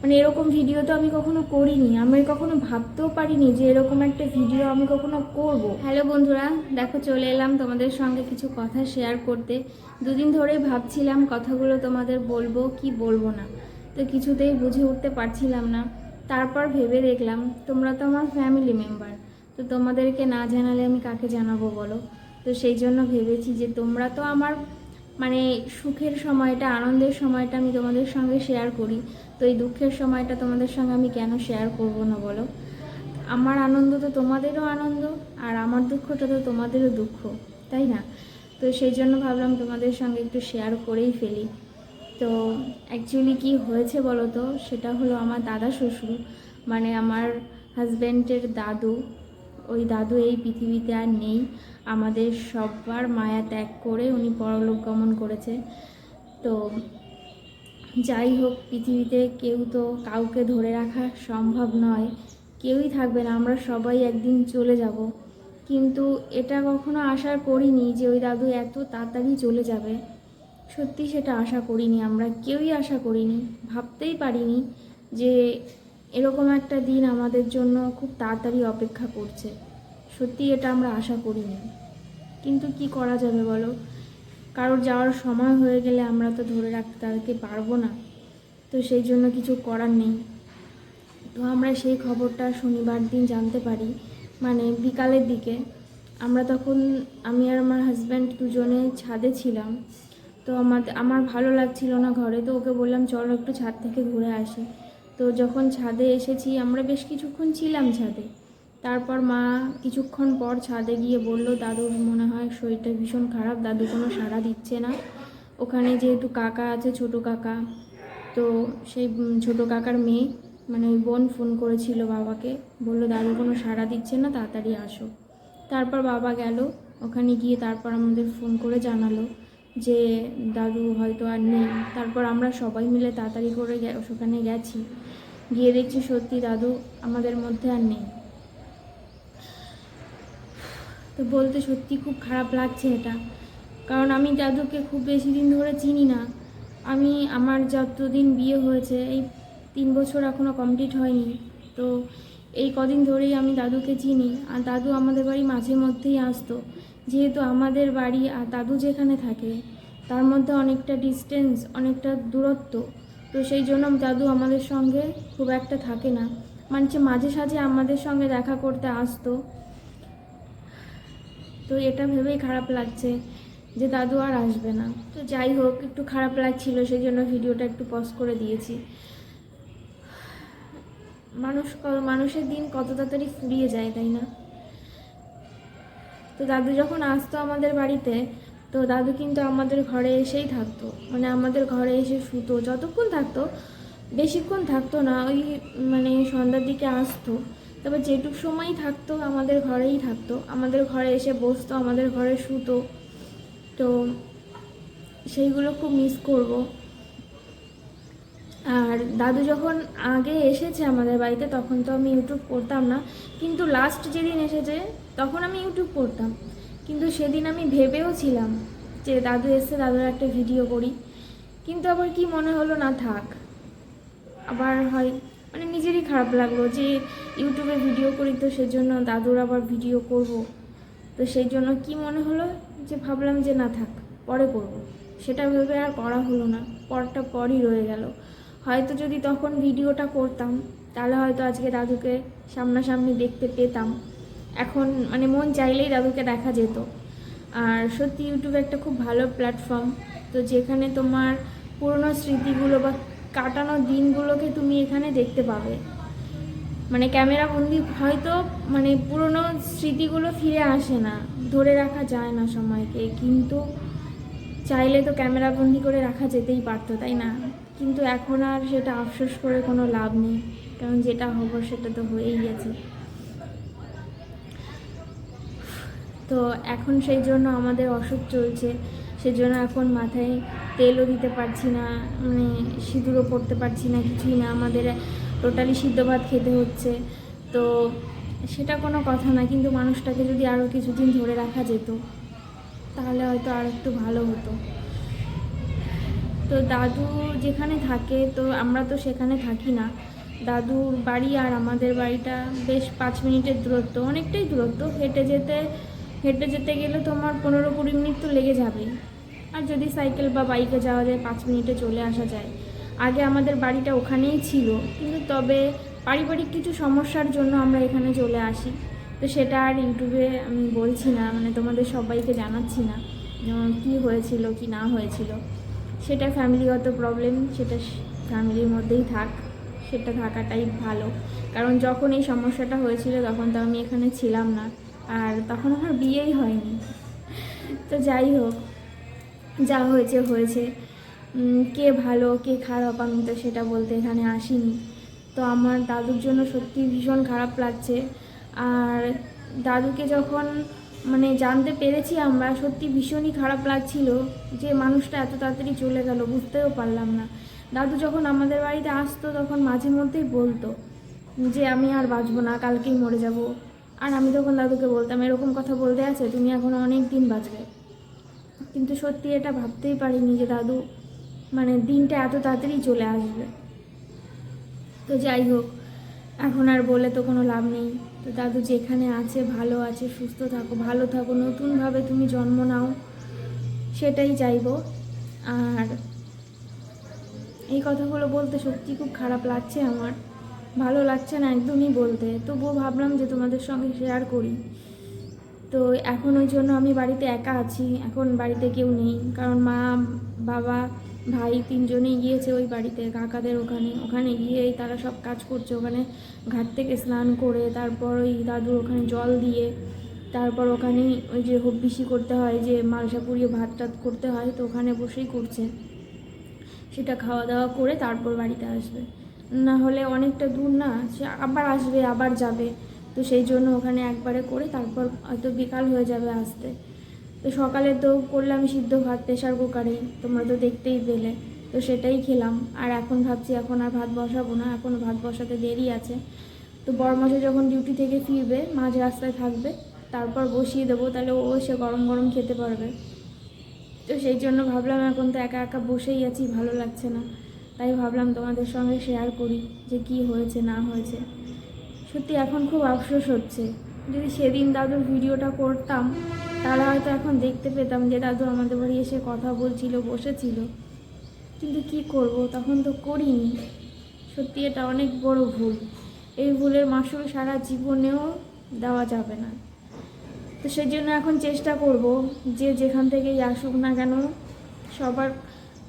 মানে এরকম ভিডিও তো আমি কখনো করিনি। আমি কখনো ভাবতেও পারিনি যে এরকম একটা ভিডিও আমি কখনো করব। হ্যালো বন্ধুরা, দেখো চলে এলাম তোমাদের সঙ্গে কিছু কথা শেয়ার করতে। দুদিন ধরে ভাবছিলাম কথাগুলো তোমাদের বলব, কি বলব না। তো কিছুতেই বুঝে উঠতে পারছিলাম না। তারপর ভেবে দেখলাম, তোমরা তো আমার ফ্যামিলি মেম্বার তো তোমাদেরকে না জানালে আমি কাকে জানাব বলো? তো সেই জন্য ভেবেছি যে তোমরা তো আমার মানে সুখের সময়টা, আনন্দের সময়টা আমি তোমাদের সঙ্গে শেয়ার করি। তো এই দুঃখের সময়টা তোমাদের সঙ্গে আমি কেন শেয়ার করব না বলো? আমার আনন্দ তো তোমাদেরও আনন্দ, আর আমার দুঃখটা তো তোমাদেরও দুঃখ, তাই না? তো সেই জন্য ভাবলাম তোমাদের সঙ্গে একটু শেয়ার করেই ফেলি। তো অ্যাকচুয়ালি কি হয়েছে বলো তো? সেটা হলো আমার দাদা শ্বশুর মানে আমার হাজব্যান্ডের দাদু ওই দাদু এই পৃথিবীতে আর নেই। আমাদের সবার মায়া ত্যাগ করে উনি পরলোক গমন করেছে। তো যাই হোক, পৃথিবীতে কেউ তো কাউকে ধরে রাখা সম্ভব নয়। কেউই থাকবে না, আমরা সবাই একদিন চলে যাব। কিন্তু এটা কখনো আশা করিনি যে ওই দাদু এত তাড়াতাড়ি চলে যাবে। সত্যি সেটা আশা করিনি আমরা, কেউই আশা করিনি, ভাবতেই পারিনি যে এরকম একটা দিন আমাদের জন্য খুব তাড়াতাড়ি অপেক্ষা করছে। সত্যি এটা আমরা আশা করিনি। কিন্তু কি করা যাবে বলো? কারোর যাওয়ার সময় হয়ে গেলে আমরা তো ধরে রাখতে তাদেরকে পারব না। তো সেই জন্য কিছু করার নেই। তো আমরা সেই খবরটা শনিবার দিন জানতে পারি। মানে বিকালের দিকে। আমরা তখন, আমি আর আমার হাজব্যান্ড দুজনে ছাদে ছিলাম। তো আমার আমার ভালো লাগছিল না ঘরে। তো ওকে বললাম, চলো একটু ছাদ থেকে ঘুরে আসি। তো যখন ছাদে এসেছি, আমরা বেশ কিছুক্ষণ ছিলাম ছাদে। তারপর মা কিছুক্ষণ পর ছাদে গিয়ে বলল দাদুর মনে হয় শরীরটা ভীষণ খারাপ। দাদু কোনো সাড়া দিচ্ছে না। ওখানে যেহেতু কাকা আছে, ছোট কাকা, তো সেই ছোট কাকার মেয়ে মানে ওই বোন ফোন করেছিল বাবাকে। বলল, দাদু কোনো সাড়া দিচ্ছে না, তাড়াতাড়ি আসো। তারপর বাবা গেল। ওখানে গিয়ে তারপর আমাদের ফোন করে জানালো। যে দাদু হয়তো আর নেই। তারপর আমরা সবাই মিলে তাড়াতাড়ি করে সেখানে গেছি। গিয়ে দেখছি সত্যি দাদু আমাদের মধ্যে আর নেই। তো বলতে সত্যি খুব খারাপ লাগছে এটা। কারণ আমি দাদুকে খুব বেশি দিন ধরে চিনি না। আমি, আমার যতদিন বিয়ে হয়েছে, এই তিন বছর এখনও কমপ্লিট হয়নি। তো এই কদিন ধরেই আমি দাদুকে চিনি। আর দাদু আমাদের বাড়ি মাঝে মধ্যেই আসতো। যেহেতু আমাদের বাড়ি আর দাদু যেখানে থাকে, তার মধ্যে অনেকটা ডিস্টেন্স অনেকটা দূরত্ব। তো সেই জন্য দাদু আমাদের সঙ্গে খুব একটা থাকে না। মানে মাঝে সাঝে আমাদের সঙ্গে দেখা করতে আসতো। তো এটা ভেবেই খারাপ লাগছে যে দাদু আর আসবে না। তো যাই হোক, একটু খারাপ লাগছিল, সেই জন্য ভিডিওটা একটু পজ করে দিয়েছি। মানুষ, মানুষের দিন কত তাড়াতাড়ি ফুরিয়ে যায়, তাই না? তো দাদু যখন আসতো আমাদের বাড়িতে, তো দাদু কিন্তু আমাদের ঘরে এসেই থাকতো। মানে আমাদের ঘরে এসে শুতো। যতক্ষণ থাকতো, বেশিক্ষণ থাকতো না, ওই মানে সন্ধ্যার দিকে আসতো। তবে যেটুক সময়ই থাকতো, আমাদের ঘরেই থাকতো। আমাদের ঘরে এসে বসতো, আমাদের ঘরে শুতো। তো সেইগুলো খুব মিস করব। আর দাদু যখন আগে এসেছে আমাদের বাড়িতে, তখন তো আমি ইউটিউব করতাম না। কিন্তু লাস্ট যেদিন এসেছে, তখন আমি ইউটিউব করতাম। কিন্তু সেদিন আমি ভেবেও ছিলাম যে দাদু এসে দাদুর একটা ভিডিও করি। কিন্তু আবার কি মনে হলো, না থাক। আবার হয় মানে নিজেরই খারাপ লাগল যে ইউটিউবে ভিডিও করি, তো সেজন্য দাদুর আবার ভিডিও করব। তো সেই জন্য কি মনে হলো যে ভাবলাম যে না থাক, পরে করব। সেটা ভেবে আর করা হলো না। পরটা পরই রয়ে গেল। হয়তো যদি তখন ভিডিওটা করতাম, তাহলে হয়তো আজকে দাদুকে সামনাসামনি দেখতে পেতাম। এখন মানে মন চাইলেই দাদুকে দেখা যেত। আর সত্যি ইউটিউব একটা খুব ভালো প্ল্যাটফর্ম তো যেখানে তোমার পুরনো স্মৃতিগুলো বা কাটানো দিনগুলোকে তুমি এখানে দেখতে পাবে। মানে ক্যামেরা বন্দি হয়তো মানে পুরনো স্মৃতিগুলো ফিরে আসে না, ধরে রাখা যায় না সময়কে। কিন্তু চাইলে তো ক্যামেরা বন্দি করে রাখা যেতেই পারতো, তাই না? কিন্তু এখন আর সেটা আফসোস করে কোনো লাভ নেই, কারণ যেটা হব সেটা তো হয়েই গেছে। তো এখন সেই জন্য আমাদের অসুখ চলছে সেজন্য এখন মাথায় তেলও দিতে পারছি না মানে সিঁদুরও পড়তে পারছি না, কিছুই না, আমাদের টোটালি সিদ্ধ ভাত খেতে হচ্ছে। তো সেটা কোনো কথা না, কিন্তু মানুষটাকে যদি আরও কিছুদিন ধরে রাখা যেত, তাহলে হয়তো আর একটু ভালো হতো। তো দাদু যেখানে থাকে, তো আমরা তো সেখানে থাকি না। দাদুর বাড়ি আর আমাদের বাড়িটা বেশ পাঁচ মিনিটের দূরত্ব, অনেকটাই দূরত্ব। হেঁটে যেতে হেঁটে যেতে গেলে তোমার পনেরো কুড়ি মিনিট তো লেগে যাবেই আর যদি সাইকেল বা বাইকে যাওয়া যায়, পাঁচ মিনিটে চলে আসা যায়। আগে আমাদের বাড়িটা ওখানেই ছিল, কিন্তু তবে পারিবারিক কিছু সমস্যার জন্য আমরা এখানে চলে আসি। তো সেটা আর ইউটিউবে আমি বলছি না মানে তোমাদের সবাইকে জানাচ্ছি না যেমন কী হয়েছিল, কি না হয়েছিল। সেটা ফ্যামিলিগত প্রবলেম সেটা ফ্যামিলির মধ্যেই থাক, সেটা থাকাটাই ভালো। কারণ যখন এই সমস্যাটা হয়েছিল, তখন তো আমি এখানে ছিলাম না। আর তখন আমার বিয়েই হয়নি। তো যাই হোক, যা হয়েছে হয়েছে। কে ভালো, কে খারাপ, আমি তো সেটা বলতে এখানে আসিনি। তো আমার দাদুর জন্য সত্যি ভীষণ খারাপ লাগছে। আর দাদুকে যখন মানে জানতে পেরেছি আমরা, সত্যি ভীষণই খারাপ লাগছিল যে মানুষটা এত তাড়াতাড়ি চলে গেল, বুঝতেও পারলাম না। দাদু যখন আমাদের বাড়িতে আসতো তখন মাঝে মধ্যেই বলতো যে, আমি আর বাঁচবো না, কালকেই মরে যাব। আর আমি তখন দাদুকে বলতাম, এরকম কথা বলতে আছে, তুমি এখন অনেক দিন বাঁচবে। কিন্তু সত্যি এটা ভাবতেই পারিনি যে দাদু মানে দিনটা এত তাড়াতাড়ি চলে আসবে। তো যাই হোক এখন আর বলে তো কোনো লাভ নেই। তো দাদু যেখানে আছে, ভালো আছে, সুস্থ থাকো, ভালো থাকো, নতুনভাবে তুমি জন্ম নাও, সেটাই চাইব। আর এই কথাগুলো বলতে সত্যি খুব খারাপ লাগছে আমার। ভালো লাগছে না একদমই বলতে। তবুও ভাবলাম যে তোমাদের সঙ্গে শেয়ার করি। তো এখন ওই জন্য আমি বাড়িতে একা আছি, এখন বাড়িতে কেউ নেই। কারণ মা, বাবা ভাই তিনজনেই গিয়েছে ওই বাড়িতে, কাকাদের ওখানে। ওখানে গিয়েই তারা সব কাজ করছে। ওখানে ঘাট থেকে স্নান করে, তারপর ওই দাদুর ওখানে জল দিয়ে, তারপর ওখানেই ওই যে হব্বিসি করতে হয় যে মালসা পুড়িয়ে ভাত টাত করতে হয়, তো ওখানে বসেই করছে। সেটা খাওয়া দাওয়া করে তারপর বাড়িতে আসবে। না হলে অনেকটা দূর না, সে আবার আসবে, আবার যাবে। তো সেই জন্য ওখানে একবারে করে তারপর হয়তো বিকাল হয়ে যাবে আসতে। তো সকালে তো করলাম সিদ্ধ ভাত প্রেশার কুকারেই তোমরা তো দেখতেই পেলে। তো সেটাই খেলাম। আর এখন ভাবছি, এখন আর ভাত বসাবো না, এখন ভাত বসাতে দেরি আছে। তো বড়মাসে যখন ডিউটি থেকে ফিরবে, মাঝ রাস্তায় থাকবে, তারপর বসিয়ে দেবো, তাহলে ও সে গরম গরম খেতে পারবে। তো সেই জন্য ভাবলাম, এখন তো একা একা বসেই আছি, ভালো লাগছে না। তাই ভাবলাম তোমাদের সঙ্গে শেয়ার করি, যে কি হয়েছে, না হয়েছে। সত্যি এখন খুব আফসোস হচ্ছে। যদি সেদিন দাদুর ভিডিওটা করতাম তাহলে হয়তো এখন দেখতে পেতাম যে দাদু আমাদের বাড়ি এসে কথা বলছিল, বসেছিল। কিন্তু কি করব, তখন তো করিনি। সত্যি এটা অনেক বড় ভুল। এই ভুলের মাসুল সারা জীবনেও দেওয়া যাবে না। তো সেই জন্য এখন চেষ্টা করব যে যেখান থেকেই আসুক না কেন, সবার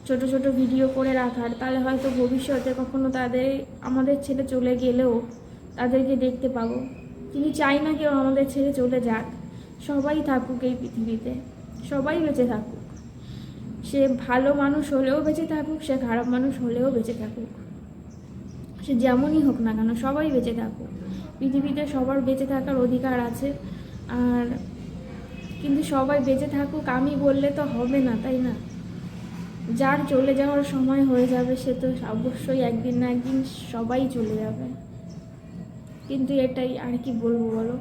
ছোট ছোট ভিডিও করে রাখার। তাহলে হয়তো ভবিষ্যতে কখনো তাদের, আমাদের ছেলে চলে গেলেও তাদেরকে দেখতে পাবো। কিন্তু চাই না কেউ আমাদের ছেড়ে চলে যাক। সবাই থাকুক এই পৃথিবীতে। সবাই বেঁচে থাকুক। সে ভালো মানুষ হলেও বেঁচে থাকুক, সে খারাপ মানুষ হলেও বেঁচে থাকুক। সে যেমনই হোক না কেন, সবাই বেঁচে থাকুক। পৃথিবীতে সবার বেঁচে থাকার অধিকার আছে। আর কিন্তু সবাই বেঁচে থাকুক, আমি বললে তো হবে না, তাই না? যার চলে যাওয়ার সময় হয়ে যাবে, সে তো অবশ্যই একদিন না একদিন সবাই চলে যাবে। কিন্তু এটাই আর কি বলব বলো?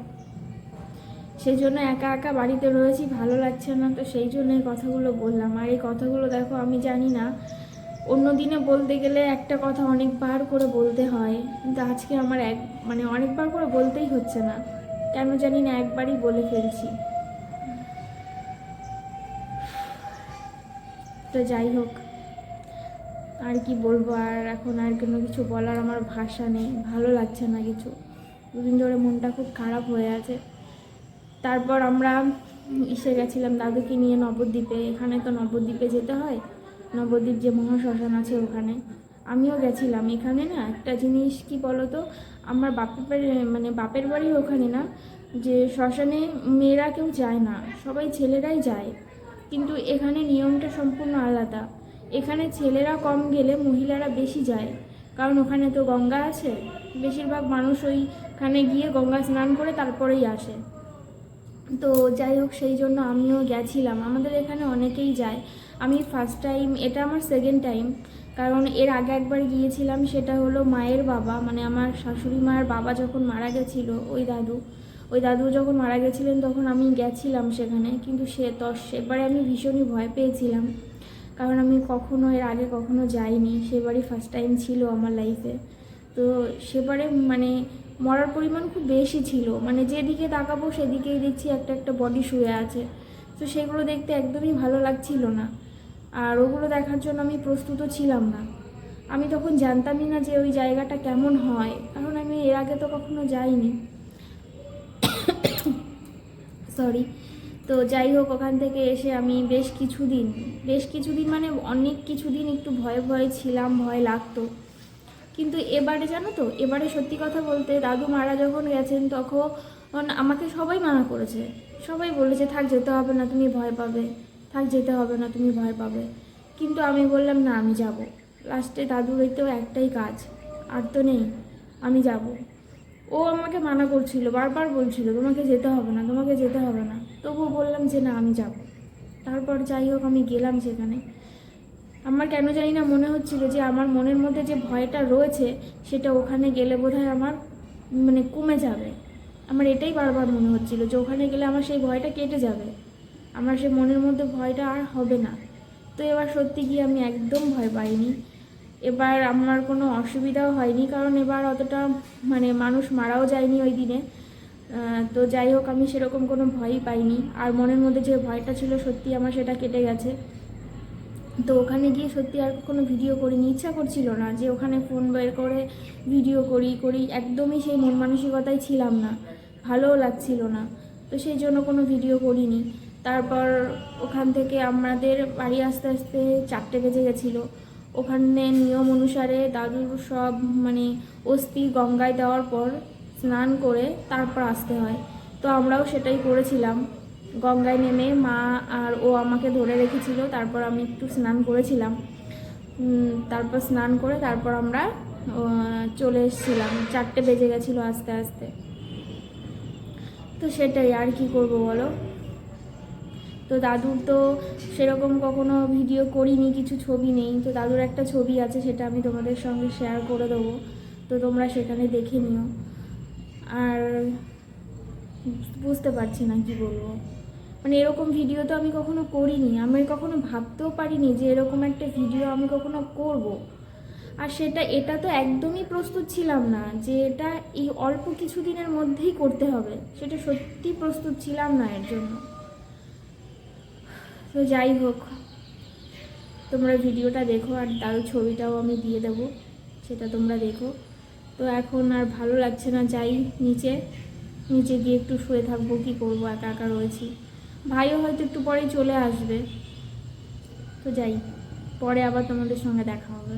সেই জন্য একা একা বাড়িতে রয়েছি, ভালো লাগছে না। তো সেই জন্য এই কথাগুলো বললাম। আর এই কথাগুলো দেখো, আমি জানি না। অন্য দিনে বলতে গেলে একটা কথা অনেকবার করে বলতে হয়। কিন্তু আজকে আমার এক মানে অনেকবার করে বলতেই হচ্ছে না। কেন জানি না একবারই বলে ফেলছি। তো যাই হোক, আর কি বলব? আর এখন আর কোনো কিছু বলার আমার ভাষা নেই। ভালো লাগছে না কিছু। দুদিন ধরে মনটা খুব খারাপ হয়ে আছে। তারপর আমরা এসে গেছিলাম দাদুকে নিয়ে নবদ্বীপে। এখানে তো নবদ্বীপে যেতে হয়? নবদ্বীপ যে মহাশ্মশান আছে ওখানে। আমিও গেছিলাম। এখানে না একটা জিনিস কি বলো তো আমার বাপের মানে বাপের বাড়ি ওখানে না, যে শ্মশানে মেয়েরা কেউ যায় না, সবাই ছেলেরাই যায়। কিন্তু এখানে নিয়মটা সম্পূর্ণ আলাদা। এখানে ছেলেরা কম গেলে মহিলারা বেশি যায়। কারণ ওখানে তো গঙ্গা আছে। বেশিরভাগ মানুষ ওইখানে গিয়ে গঙ্গা স্নান করে তারপরেই আসে। তো যাই হোক, সেই জন্য আমিও গেছিলাম। আমাদের এখানে অনেকেই যায়। আমি ফার্স্ট টাইম এটা আমার সেকেন্ড টাইম কারণ এর আগে একবার গিয়েছিলাম, সেটা হলো মায়ের বাবা। মানে আমার শাশুড়ি মায়ের বাবা যখন মারা গেছিল, ওই দাদু ওই দাদু যখন মারা গেছিলেন, তখন আমি গেছিলাম সেখানে। কিন্তু সে তো, সেবারে আমি ভীষণই ভয় পেয়েছিলাম। কারণ আমি কখনো, এর আগে কখনো যাইনি। সেবারই ফার্স্ট টাইম ছিল আমার লাইফে তো সেবারে মানে মরার পরিমাণ খুব বেশি ছিল। মানে যেদিকে তাকাবো সেদিকেই দেখছি একটা একটা বডি শুয়ে আছে। তো সেগুলো দেখতে একদমই ভালো লাগছিল না। আর ওগুলো দেখার জন্য আমি প্রস্তুতও ছিলাম না। আমি তখন জানতামই না যে ওই জায়গাটা কেমন হয়। কারণ আমি এর আগে তো কখনো যাইনি। সরি তো যাই হোক, ওখান থেকে এসে আমি বেশ কিছুদিন বেশ কিছুদিন মানে অনেক কিছুদিন একটু ভয়ে ভয়ে ছিলাম, ভয় লাগতো। কিন্তু এবারে জানো তো, এবারে সত্যি কথা বলতে দাদু মারা যখন গেছেন তখন আমাকে সবাই মানা করেছে। সবাই বলেছে, থাক, যেতে হবে না, তুমি ভয় পাবে। থাক, যেতে হবে না, তুমি ভয় পাবে। কিন্তু আমি বললাম, না, আমি যাব। লাস্টে দাদুর হইতেও একটাই কাজ, আর তো নেই, আমি যাব। ও আমাকে মানা করছিল, বারবার বলছিল, তোমাকে যেতে হবে না, তোমাকে যেতে হবে না। তবুও বললাম যে, না, আমি যাব। তারপর যাই হোক, আমি গেলাম সেখানে। আমার কেন জানি না মনে হচ্ছিল যে আমার মনের মধ্যে যে ভয়টা রয়েছে, সেটা ওখানে গেলে বোধহয় আমার মানে কমে যাবে। আমার এটাই বারবার মনে হচ্ছিল যে ওখানে গেলে আমার সেই ভয়টা কেটে যাবে। আমার সে মনের মধ্যে ভয়টা আর হবে না। তো এবার সত্যি গিয়ে আমি একদম ভয় পাইনি। এবার আমার কোনো অসুবিধাও হয়নি, কারণ এবার অতটা মানে মানুষ মারাও যায়নি ওই দিনে। তো যাই হোক, আমি সেরকম কোনো ভয়ই পাইনি। আর মনের মধ্যে যে ভয়টা ছিল সত্যি আমার সেটা কেটে গেছে। তো ওখানে গিয়ে সত্যি আর কোনো ভিডিও করিনি। ইচ্ছা করছিল না যে ওখানে ফোন বের করে ভিডিও করি করি। একদমই সেই মন মানসিকতায় ছিলাম না। ভালোও লাগছিল না। তো সেই জন্য কোনো ভিডিও করিনি। তারপর ওখান থেকে আমাদের বাড়ি আস্তে আস্তে চারটে বেজে গেছিল। ওখানে নিয়ম অনুসারে দাদুর সব মানে অস্থি গঙ্গায় দেওয়ার পর স্নান করে তারপর আসতে হয়। তো আমরাও সেটাই করেছিলাম। গঙ্গায় নেমে মা আর ও আমাকে ধরে রেখেছিল, তারপর আমি একটু স্নান করেছিলাম। তারপর স্নান করে তারপর আমরা চলে এসেছিলাম। চারটে বেজে গেছিল আস্তে আস্তে। তো সেটাই, আর কি করব বলো? তো দাদুর তো সেরকম কখনো ভিডিও করিনি, কিছু ছবি নেই। তো দাদুর একটা ছবি আছে, সেটা আমি তোমাদের সঙ্গে শেয়ার করে দেবো। তো তোমরা সেখানে দেখে নিও। আর বুঝতে পারছি না কি বলব। মানে এরকম ভিডিও তো আমি কখনো করিনি। আমি কখনো ভাবতেও পারিনি যে এরকম একটা ভিডিও আমি কখনো করব। আর সেটা, এটা তো একদমই প্রস্তুত ছিলাম না যে এটা এই অল্প কিছু দিনের মধ্যেই করতে হবে। সেটা সত্যি প্রস্তুত ছিলাম না এর জন্য। তো যাই হোক, তোমরা ভিডিওটা দেখো আর দাদু ছবিটাও আমি দিয়ে দেবো। সেটা তোমরা দেখো। তো এখন আর ভালো লাগছে না যাই নিচে। নিচে গিয়ে একটু শুয়ে থাকব, কি করব, একা একা রয়েছি। ভাইও হয়তো একটু পরেই চলে আসবে। তো যাই পরে আবার তোমাদের সঙ্গে দেখা হবে।